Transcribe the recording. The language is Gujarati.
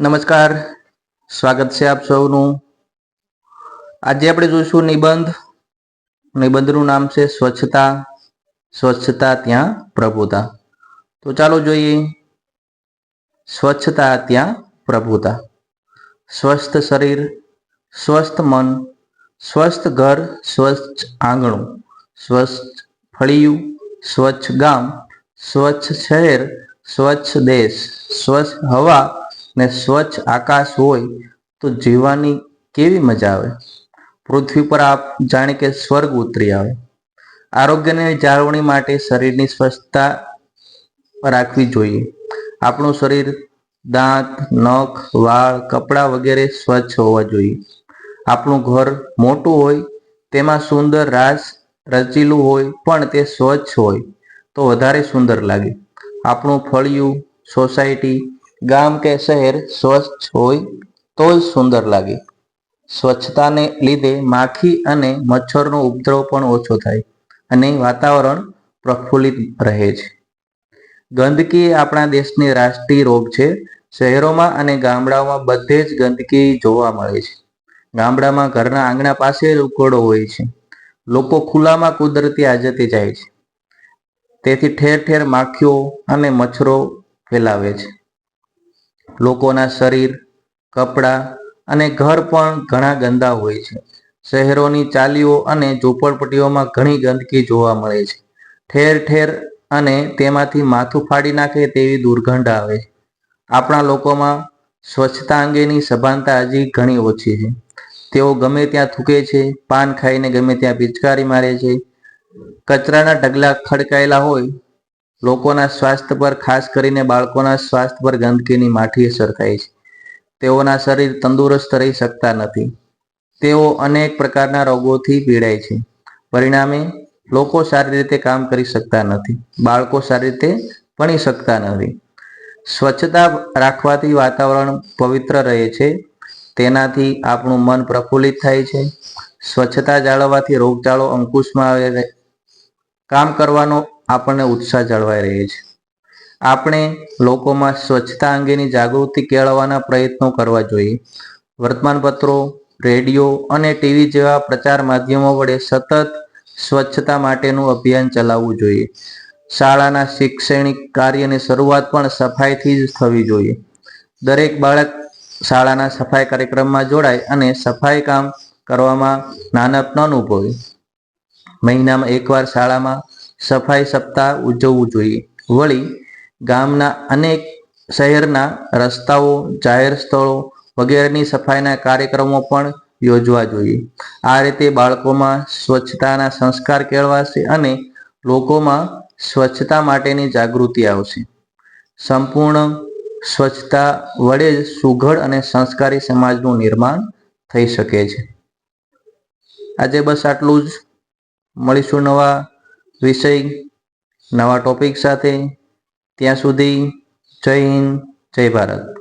નમસ્કાર. સ્વાગત છે આપ સૌનું. આજે આપણે જોઈશું નિબંધ. નિબંધનું નામ છે સ્વચ્છતા. સ્વચ્છતા ત્યાં પ્રભુતા. તો ચાલો જોઈએ. સ્વચ્છતા ત્યાં પ્રભુતા. સ્વસ્થ શરીર, સ્વસ્થ મન, સ્વસ્થ ઘર, સ્વચ્છ આંગણું સ્વચ્છ ફળિયું, સ્વચ્છ ગામ, સ્વચ્છ શહેર, સ્વચ્છ દેશ સ્વચ્છ હવા ને સ્વચ્છ આકાશ હોય તો જીવવાની કેવી મજા આવે? પૃથ્વી પર આપ જાણે કે સ્વર્ગ ઉતરી આવે. આરોગ્યની જાળવણી માટે શરીરની સ્વચ્છતા રાખવી જોઈએ. આપણું શરીર, દાંત, નખ, વાળ, કપડાં વગેરે સ્વચ્છ હોવા જોઈએ. આપણું ઘર મોટું હોય, તેમાં સુંદર રાસ રચેલું હોય, પણ તે સ્વચ્છ હોય, તો વધારે સુંદર લાગે. આપણું ફળિયું, સોસાયટી ગામ કે શહેર સ્વચ્છ હોય તો જ સુંદર લાગે. સ્વચ્છતાને લીધે માખી અને મચ્છરનો ઉપદ્રવ પણ ઓછો થાય અને વાતાવરણ પ્રફુલ્લિત રહે છે. ગંદકી આપણા દેશની રાષ્ટ્રીય રોગ છે. શહેરોમાં અને ગામડાઓમાં બધે જ ગંદકી જોવા મળે છે. ગામડામાં ઘરના આંગણા પાસે જ ઉકળો હોય છે. લોકો ખુલ્લામાં કુદરતી આજતે જાય છે. તેથી ઠેર ઠેર માખીઓ અને મચ્છરો ફેલાવે છે. લોકોના શરીર, કપડાં અને ઘર પણ ઘણા ગંદા હોય છે. શહેરોની ચાલીઓ અને ઝૂંપડપટ્ટીઓમાં ઘણી ગંદકી જોવા મળે છે. ઠેર ઠેર અને તેમાંથી માથું ફાડી નાખે તેવી દુર્ગંધ આવે છે. આપણા લોકોમાં સ્વચ્છતા અંગેની સભાનતા હજી ઘણી ઓછી છે. તેઓ ગમે ત્યાં થૂકે છે, પાન ખાઈને ગમે ત્યાં પિચકારી મારે છે. કચરાના ઢગલા ખડકાયેલા હોય લોકોના સ્વાસ્થ્ય પર, ખાસ કરીને બાળકોના સ્વાસ્થ્ય પર ગંદકીની માઠી અસર થાય છે. તેઓના શરીર તંદુરસ્ત રહી શકતા નથી. તેઓ અનેક પ્રકારના રોગોથી પીડાય છે. પરિણામે, લોકો સારી રીતે કામ કરી શકતા નથી. બાળકો સારી રીતે ભણી શકતા નથી. સ્વચ્છતા રાખવાથી વાતાવરણ પવિત્ર રહે છે. તેનાથી આપણું મન પ્રફુલ્લિત થાય છે. સ્વચ્છતા જાળવવાથી રોગચાળો અંકુશમાં આવે કામ કરવાનો આપણને ઉત્સાહ જળવાઈ રહે છે. આપણે લોકોમાં સ્વચ્છતા અંગેની જાગૃતિ કેળવવાના પ્રયત્નો કરવા જોઈએ. વર્તમાનપત્રો, રેડિયો અને ટીવી જેવા પ્રચાર માધ્યમો વડે સતત સ્વચ્છતા માટેનું અભિયાન ચલાવવું જોઈએ. શાળાના શૈક્ષણિક કાર્યની શરૂઆત પણ સફાઈથી જ થવી જોઈએ. દરેક બાળક શાળાના સફાઈ કાર્યક્રમમાં જોડાય અને સફાઈ કામ કરવામાં નાનપ ન અનુભવે મહિનામાં એકવાર શાળામાં સફાઈ સપ્તાહ ઉજવવું જોઈએ. વળી, ગામના અનેક શહેરના રસ્તાઓ, જાહેર સ્થળો વગેરેની સફાઈના કાર્યક્રમો પણ યોજવા જોઈએ. આ રીતે બાળકોમાં સ્વચ્છતાના સંસ્કાર કેળવાશે અને લોકોમાં સ્વચ્છતા માટેની જાગૃતિ આવશે. સંપૂર્ણ સ્વચ્છતા વડે જ સુઘડ અને સંસ્કારી સમાજનું નિર્માણ થઈ શકે છે. આજે બસ આટલું જ. મળીશું નવા વિષય નવા ટોપિક સાથે ત્યાં સુધી જય હિન્દ જય ભારત.